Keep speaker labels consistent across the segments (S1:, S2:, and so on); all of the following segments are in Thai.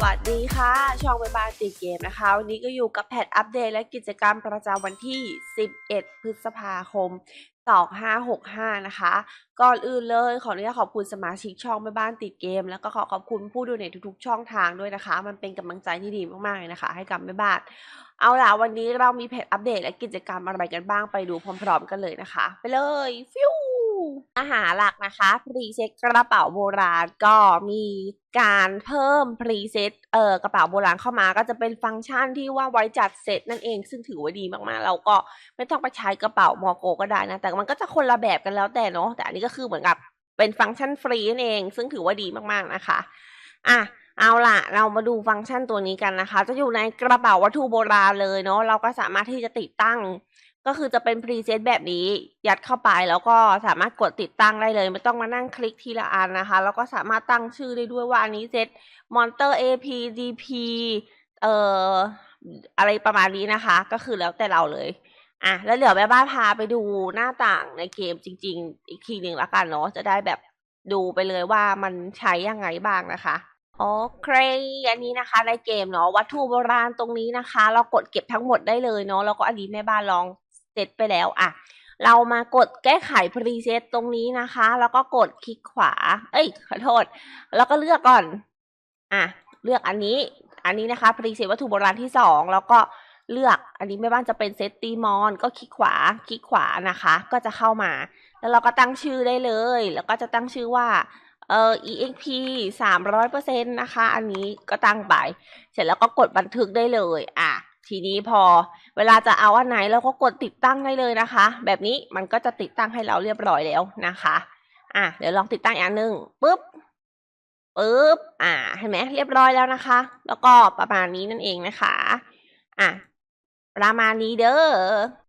S1: สวัสดีค่ะ ช่องใบบ้านติดเกมนะคะ วันนี้ก็อยู่กับแพทอัปเดตและกิจกรรมประจำวันที่ 11 พฤษภาคม 2565 นะคะ ก่อนอื่นเลยขออนุญาตขอบคุณสมาชิกช่องแม่บ้านติดเกม แล้วก็ขอขอบคุณผู้ดูในทุกๆ ช่องทางด้วยนะคะ มันเป็นกำลังใจที่ดีมากๆเลยนะคะ ให้กับแม่บ้าน เอาล่ะวันนี้เรามีเพจอัปเดตและกิจกรรมอะไรกันบ้างไปดูพร้อม ๆ กันเลยนะคะ ไปเลยฟิว อาหารหลักนะคะพรีเซ็ตกระเป๋าโบราณก็มีการเพิ่มพรีเซ็ตเอ่อกระเป๋าโบราณเข้ามา ก็จะเป็นฟังก์ชันที่ว่าไว้จัดเซตนั่นเอง ซึ่งถือว่าดีมากๆ เราก็ไม่ต้องไปใช้กระเป๋ามอโกก็ได้นะ แต่มันก็จะคนละแบบกันแล้วแต่เนาะแต่อันนี้ก็คือเหมือนกับเป็นฟังก์ชันฟรีนั่นเอง ซึ่งถือว่าดีมากๆนะคะอะเอาล่ะ เรามาดูฟังก์ชันตัวนี้กันนะคะ จะอยู่ในกระเป๋าวัตถุโบราณเลยเนาะเราก็สามารถที่จะติดตั้ง ก็คือจะเป็นพรีเซตแบบนี้ ยัดเข้าไปแล้วก็สามารถกดติดตั้งได้เลย ไม่ต้องมานั่งคลิกทีละอันนะคะ แล้วก็สามารถตั้งชื่อได้ด้วยว่าอันนี้เซต Monster AP DP เอ่ออะไรประมาณนี้นะคะ ก็คือแล้วแต่เราเลยอะแล้วเดี๋ยวแม่บ้านพาไปดูหน้าต่างในเกมจริง ๆ อีกทีหนึ่งละกันเนาะจะได้แบบดูไปเลยว่ามันใช้ยังไงบ้างนะคะโอเคอันนี้นะคะในเกมเนาะวัตถุโบราณตรงนี้นะคะ เรากดเก็บทั้งหมดได้เลยเนาะแล้วก็อันนี้แม่บ้านลอง เสร็จไปแล้วอะเรามากดแก้ไขพรีเซตตรงนี้นะคะ แล้วก็กดคลิกขวา เอ้ย ขอโทษ แล้วก็เลือกก่อน อะ เลือกอันนี้ อันนี้นะคะพรีเซตวัตถุโบราณที่สองแล้วก็เลือก อันนี้แม่บ้านจะเป็นเซตตีมอน ก็คลิกขวา คลิกขวานะคะ ก็จะเข้ามา แล้วเราก็ตั้งชื่อได้เลย แล้วก็จะตั้งชื่อว่า เอ่อ exp สามร้อยเปอร์เซ็นต์นะคะ อันนี้ก็ตั้งไป เสร็จแล้วก็กดบันทึกได้เลย อะ ทีนี้พอเวลาจะเอาอันไหนเราก็กดติดตั้งได้เลยนะคะ แบบนี้มันก็จะติดตั้งให้เราเรียบร้อยแล้วนะคะอะเดี๋ยวลองติดตั้งอีกอันหนึ่งปุ๊บปุ๊บอ่าเห็นไหมเรียบร้อยแล้วนะคะ แล้วก็ประมาณนี้นั่นเองนะคะอะประมาณนี้เด้อ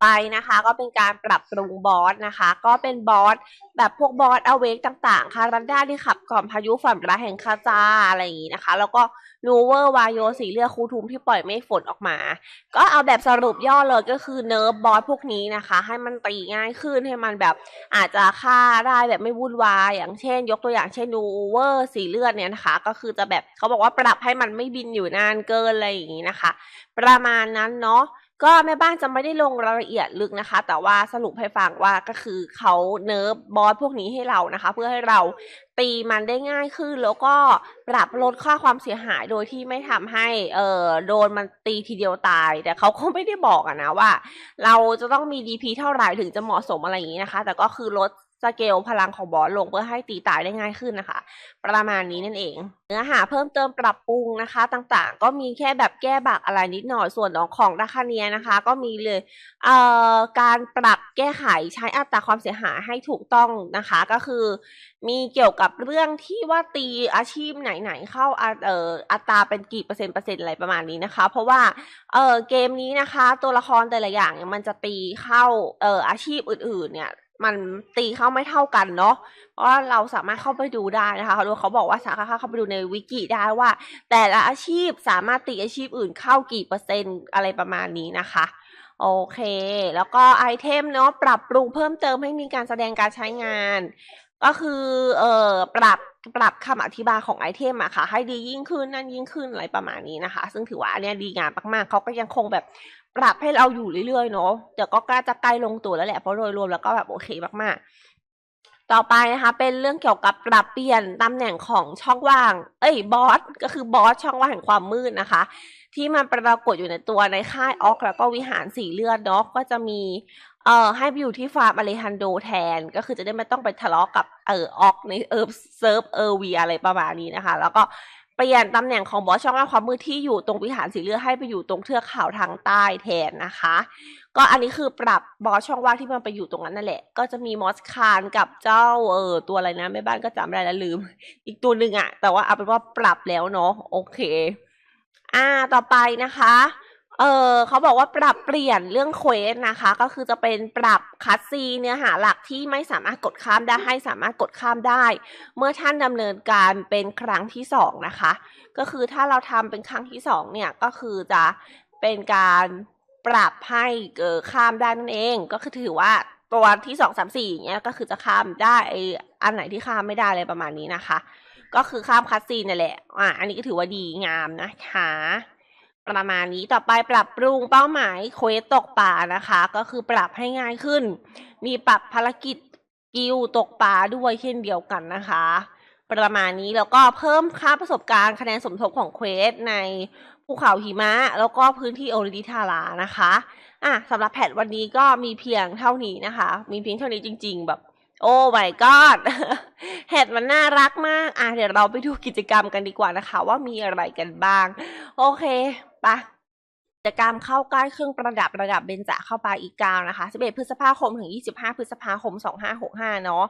S1: ไปนะคะ ก็เป็นการปรับปรุงบอสนะคะ ก็เป็นบอสแบบพวกบอสอเวกต่างๆคารันด้าที่ขับก่อนพายุฝันร้ายแห่งคาจาอะไรอย่างนี้นะคะ แล้วก็ นูเวอร์วายโยสีเลือดคูทุมที่ปล่อยเมฆฝนออกมา ก็เอาแบบสรุปย่อเลยก็คือเนิร์ฟบอสพวกนี้นะคะ ให้มันตีง่ายขึ้นให้มันแบบอาจจะฆ่าได้แบบไม่วุ่นวายอย่างเช่น ยกตัวอย่างเช่นนูเวอร์สีเลือดเนี่ยนะคะ ก็คือจะแบบเขาบอกว่าปรับให้มันไม่บินอยู่นานเกินอะไรอย่างนี้นะคะ ประมาณนั้นเนาะก็แม่บ้านจะไม่ได้ลงรายละเอียดลึกนะคะ แต่ว่าสรุปให้ฟังว่าก็คือเขาเนิร์ฟบอสพวกนี้ให้เรานะคะ เพื่อให้เรา ตีมันได้ง่ายขึ้น แล้วก็ปรับลดค่าความเสียหายโดยที่ไม่ทำให้เอ่อโดนมันตีทีเดียวตาย แต่เขาก็ไม่ได้บอกอะนะว่า เราจะต้องมี DP เท่าไหร่ถึงจะเหมาะสมอะไรอย่างนี้นะคะ แต่ก็คือลด สเกลพลังของบอสลงเพื่อให้ตีตายได้ง่ายขึ้นนะคะ ประมาณนี้นั่นเอง เนื้อหาเพิ่มเติมปรับปรุงนะคะ ต่างๆ ก็มีแค่แบบแก้บักอะไรนิดหน่อยส่วนของราคาเนียนะคะ ก็มีเลยเอ่อการปรับแก้ไขใช้อัตราความเสียหายให้ถูกต้องนะคะ ก็คือ มีเกี่ยวกับเรื่องที่ว่าตีอาชีพไหนๆเข้าเอ่ออัตราเป็นกี่เปอร์เซ็นต์เปอร์เซ็นต์อะไรประมาณนี้นะคะ เพราะว่าเอ่อเกมนี้นะคะ ตัวละครแต่ละอย่างเนี่ยมันจะตีเข้าเอ่ออาชีพอื่นๆเนี่ย มันตีเข้าไม่เท่ากันเนาะ เพราะเราสามารถเข้าไปดูได้นะคะเขาเขาบอกว่าสามารถเข้าไปดูในวิกิได้ว่า แต่ละอาชีพสามารถตีอาชีพอื่นเข้ากี่เปอร์เซ็นต์อะไรประมาณนี้นะคะ โอเค แล้วก็ไอเทมเนาะปรับปรุงเพิ่มเติมให้มีการแสดงการใช้งาน ก็คือเอ่อปรับปรับคำอธิบายของไอเทมอะค่ะ ให้ดียิ่งขึ้นนั่นยิ่งขึ้นอะไรประมาณนี้นะคะ ซึ่งถือว่าอันเนี้ยดีงามมากๆเขาก็ยังคงแบบ ปรับให้เราอยู่เรื่อยๆเนาะเดี๋ยวก็กล้าจะใกล้ลงตัวแล้วแหละเพราะโดยรวมแล้วก็แบบโอเคมากๆ ต่อไปนะคะ เป็นเรื่องเกี่ยวกับปรับเปลี่ยนตำแหน่งของช่องว่าง เอ้ยบอสก็คือบอสช่องว่างแห่งความมืดนะคะ ที่มันปรากฏอยู่ในตัวในค่ายออกแล้วก็วิหารสีเลือดเนาะก็จะมีเอ่อให้ไปอยู่ที่ฟาร์มอเลฮันโดแทน ก็คือจะได้ไม่ต้องไปทะเลาะกับเออออกในเออเซิร์ฟเออวีอะไรประมาณนี้นะคะ แล้วก็ เปลี่ยนตำแหน่งของบอสช่องว่างความมืดที่อยู่ตรงวิหารสีเลือดให้ไปอยู่ตรงเทือกเขาทางใต้แทนนะคะ ก็อันนี้คือปรับบอสช่องว่างที่มันไปอยู่ตรงนั้นนั่นแหละ ก็จะมีมอสคานกับเจ้าเออตัวอะไรนะแม่บ้านก็จำไม่ได้แล้วลืม อีกตัวหนึ่งอะแต่ว่าเอาเป็นว่าปรับแล้วเนาะโอเค อ่าต่อไปนะคะ เออเขาบอกว่าปรับเปลี่ยนเรื่องเควสนะคะ ก็คือจะเป็นปรับคัสซีเนื้อหาหลักที่ไม่สามารถกดข้ามได้ให้สามารถกดข้ามได้ เมื่อท่านดำเนินการเป็นครั้งที่สองนะคะ ก็คือถ้าเราทำเป็นครั้งที่สองเนี่ยก็คือจะเป็นการปรับให้เออข้ามได้นั่นเอง ก็คือถือว่าตัวที่สองสามสี่อย่างเงี้ยก็คือจะข้ามได้ออันไหนที่ข้ามไม่ได้อะไรประมาณนี้นะคะ ก็คือข้ามคัสซีนนั่นแหละอะอันนี้ก็ถือว่าดีงามนะคะ ประมาณนี้ต่อไปปรับปรุงเป้าหมายเควสตกปลานะคะ ก็คือปรับให้ง่ายขึ้น มีปรับภารกิจกิลตกปลาด้วยเช่นเดียวกันนะคะ ประมาณนี้แล้วก็เพิ่มค่าประสบการณ์คะแนนสมทบของเควสในภูเขาหิมะ แล้วก็พื้นที่โอริดิทารานะคะอะสำหรับแพทวันนี้ก็มีเพียงเท่านี้นะคะ มีเพียงเท่านี้จริง ๆ แบบ โอ้ my god แฮดมันน่ารักมาก อะเดี๋ยวเราไปดูกิจกรรมกันดีกว่านะคะ ว่ามีอะไรกันบ้าง โอเค ปะกิจกรรมเข้าใกล้เครื่องประดับระดับเบญจเข้าไปอีกกาวนะคะ 11 พฤษภาคมถึง 25 พฤษภาคม 2565 เนาะ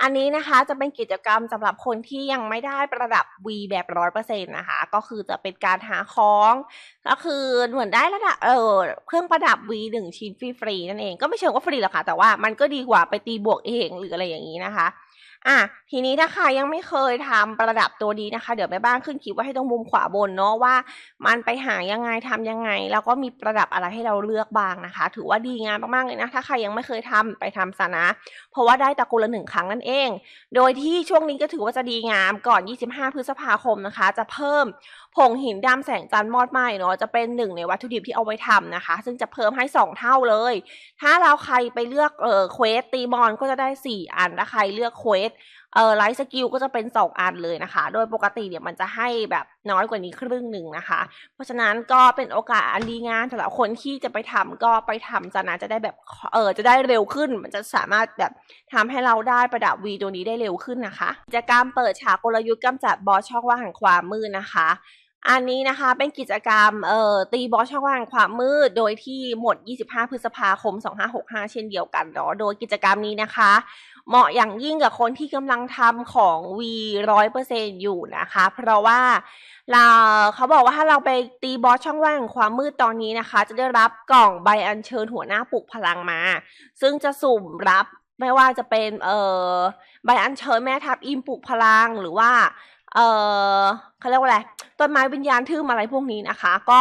S1: อันนี้นะคะจะเป็นกิจกรรมสำหรับคนที่ยังไม่ได้ประดับ V แบบร้อยเปอร์เซ็นต์นะคะ ก็คือจะเป็นการหาของ ก็คือเหมือนได้ระดับเออเครื่องประดับ V หนึ่งชิ้นฟรีๆนั่นเอง ก็ไม่เชิงว่าฟรีหรอกค่ะ แต่ว่ามันก็ดีกว่าไปตีบวกเองหรืออะไรอย่างนี้นะคะ อะทีนี้ถ้าใครยังไม่เคยทำประดับตัวนี้นะคะ เดี๋ยวแม่บ้านขึ้นคลิปไว้ให้ตรงมุมขวาบนเนาะว่า มันไปหายังไงทำยังไง แล้วก็มีประดับอะไรให้เราเลือกบ้างนะคะ ถือว่าดีงามมากๆเลยนะถ้าใครยังไม่เคยทำไปทำซะนะ เพราะว่าได้ตะกุละหนึ่งครั้งนั่นเอง โดยที่ช่วงนี้ก็ถือว่าจะดีงามก่อน 25 พฤษภาคมนะคะ จะเพิ่มผงหินดำแสงจันทร์มอดไหม้เนาะจะเป็นหนึ่งในวัตถุดิบที่เอาไว้ทำนะคะ ซึ่งจะเพิ่มให้ 2 เท่าเลย ถ้าเราใครไปเลือกเออเควสตีบอลก็จะได้ 4 อันถ้าใครเลือกเควสเออไลท์สกิลก็จะเป็น 2 อันเลยนะคะ โดยปกติเนี่ยมันจะให้แบบน้อยกว่านี้ครึ่งหนึ่งนะคะ เพราะฉะนั้นก็เป็นโอกาสอันดีงามสำหรับคนที่จะไปทำก็ไปทำจะนะจะได้แบบเออจะได้เร็วขึ้น มันจะสามารถแบบทำให้เราได้ประดับวีตัวนี้ได้เร็วขึ้นนะคะกิจกรรมเปิดฉากกลยุทธ์กำจัดบอสช่องว่างแห่งความมืดนะคะ อันนี้นะคะเป็นกิจกรรมเอ่อตีบอสช่องว่างความมืด โดยที่หมด 25 พฤษภาคม 2565 เช่นเดียวกันเนาะโดยกิจกรรมนี้นะคะ เหมาะอย่างยิ่งกับคนที่กำลังทำของ V ร้อยเปอร์เซ็นอยู่นะคะ เพราะว่าเราเขาบอกว่าถ้าเราไปตีบอสช่องว่างแห่งความมืดตอนนี้นะคะ จะได้รับกล่องใบอัญเชิญหัวหน้าปลุกพลังมา ซึ่งจะสุ่มรับไม่ว่าจะเป็นเอ่อใบอัญเชิญแม่ทัพอิมปลุกพลังหรือว่า เออเขาเรียกว่าอะไรต้นไม้วิญญาณทึมอะไรพวกนี้นะคะ ก็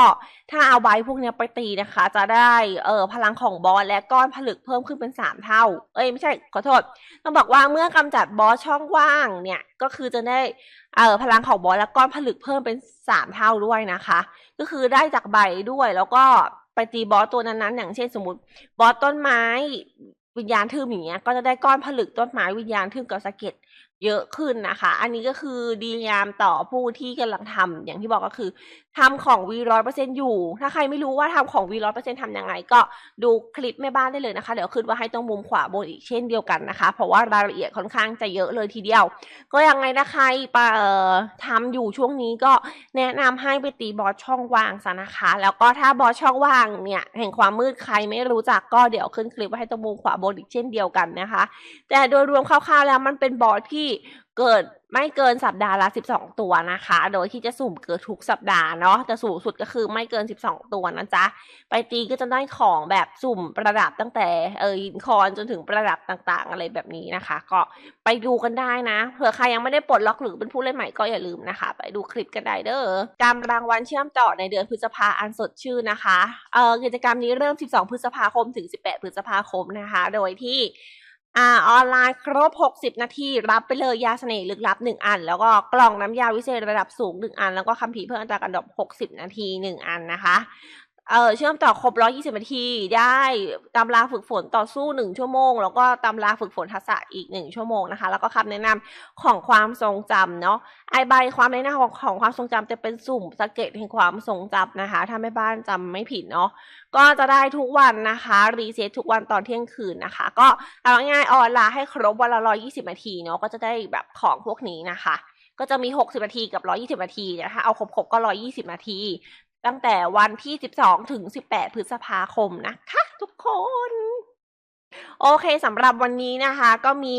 S1: ถ้าเอาใบพวกนี้ไปตีนะคะ จะได้เออพลังของบอสและก้อนผลึกเพิ่มขึ้นเป็นสามเท่า เอ้ยไม่ใช่ขอโทษ ต้องบอกว่าเมื่อกำจัดบอสช่องว่างเนี่ยก็คือจะได้เออพลังของบอสและก้อนผลึกเพิ่มเป็นสามเท่าด้วยนะคะ ก็คือได้จากใบด้วยแล้วก็ไปตีบอสตัวนั้นๆอย่างเช่นสมมติบอสต้นไม้วิญญาณทึมอย่างเงี้ยก็จะได้ก้อนผลึกต้นไม้วิญญาณทึมกับสะเก็ดเยอะขึ้นนะคะ อันนี้ก็คือดีงามต่อผู้ที่กำลังทำอย่างที่บอกก็คือทำของวีร้อยเปอร์เซ็นอยู่ ถ้าใครไม่รู้ว่าทำของวีร้อยเปอร์เซ็นทำยังไง ก็ดูคลิปแม่บ้านได้เลยนะคะ เดี๋ยวขึ้นว่าให้ตรงมุมขวาบนอีกเช่นเดียวกันนะคะ เพราะว่ารายละเอียดค่อนข้างจะเยอะเลยทีเดียว ก็ยังไงนะใครไปทำอยู่ช่วงนี้ก็แนะนำให้ไปตีบอสช่องว่างซะนะคะ แล้วก็ถ้าบอสช่องว่างเนี่ยแห่งความมืดใครไม่รู้จักก็เดี๋ยวขึ้นคลิปไว้ให้ตรงมุมขวาบนอีกเช่นเดียวกันนะคะ แต่โดยรวมคร่าวๆแล้วมันเป็นบอสที่เกิดไม่เกินสัปดาห์ละ12 ตัวนะคะ โดยที่จะสุ่มเกิดทุกสัปดาห์เนาะแต่สูงสุดก็คือไม่เกิน 12 ตัวนะจ๊ะ ไปตีก็จะได้ของแบบสุ่มประดับตั้งแต่เออหินคอนจนถึงประดับต่างๆ อะไรแบบนี้นะคะ ก็ไปดูกันได้นะเผื่อใครยังไม่ได้ปลดล็อกหรือเป็นผู้เล่นใหม่ก็อย่าลืมนะคะ ไปดูคลิปกันได้เด้อการรางวัลเชื่อมต่อในเดือนพฤษภาอันสดชื่นนะคะเออกิจกรรมนี้เริ่ม 12 พฤษภาคมถึง 18 พฤษภาคมนะคะ โดยที่ อ่าออนไลน์ครบ 60 นาที รับไปเลยยาเสน่ห์ลึกลับ 1 อัน แล้วก็กล่องน้ำยาวิเศษระดับสูง 1 อัน แล้วก็คัมภีร์เพื่ออันตรากันดบ60 นาที 1 อันนะคะ เออเชื่อมต่อครบ120นาที ได้ตำราฝึกฝนต่อสู้1ชั่วโมง แล้วก็ตำราฝึกฝนทักษะอีก1ชั่วโมงนะคะ แล้วก็คำแนะนำของความทรงจำเนาะไอใบความแนะนำของของความทรงจำจะเป็นสุ่มสเก็ตแห่งความทรงจำนะคะ ถ้าไม่บ้านจำไม่ผิดเนาะก็จะได้ทุกวันนะคะ รีเซ็ตทุกวันตอนเที่ยงคืนนะคะ ก็เอาง่ายๆออนไลน์ให้ครบวันละร้อยี่สิบนาทีเนาะก็จะได้แบบของพวกนี้นะคะก็จะมีหกสิบนาทีกับร้อยี่สิบนาทีนะคะเอาครบๆก็ร้อยี่สิบนาที ตั้งแต่วันที่ 12 ถึง 18 พฤษภาคมนะคะ ทุกคน โอเคสำหรับวันนี้นะคะ ก็มี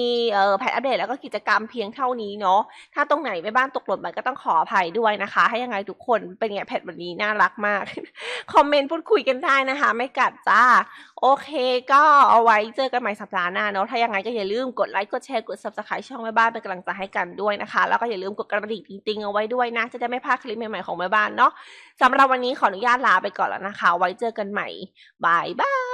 S1: แพทอัปเดตแล้วก็กิจกรรมเพียงเท่านี้เนาะถ้าตรงไหนไม่บ้านตกหล่นไปก็ต้องขออภัยด้วยนะคะ ให้ยังไงทุกคนเป็นไงแพทวันนี้น่ารักมาก คอมเมนต์พูดคุยกันได้นะคะ ไม่กัดจ้า โอเค ก็เอาไว้เจอกันใหม่สัปดาห์หน้าเนาะถ้ายังไงก็อย่าลืมกดไลค์กดแชร์กด subscribe ช่องแม่บ้านเป็นกำลังใจให้กันด้วยนะคะ แล้วก็อย่าลืมกดกระดิ่งติ๊งๆเอาไว้ด้วยนะจะได้ไม่พลาดคลิปใหม่ๆของแม่บ้านเนาะสำหรับวันนี้ขออนุญาตลาไปก่อนแล้วนะคะ ไว้เจอกันใหม่บายบาย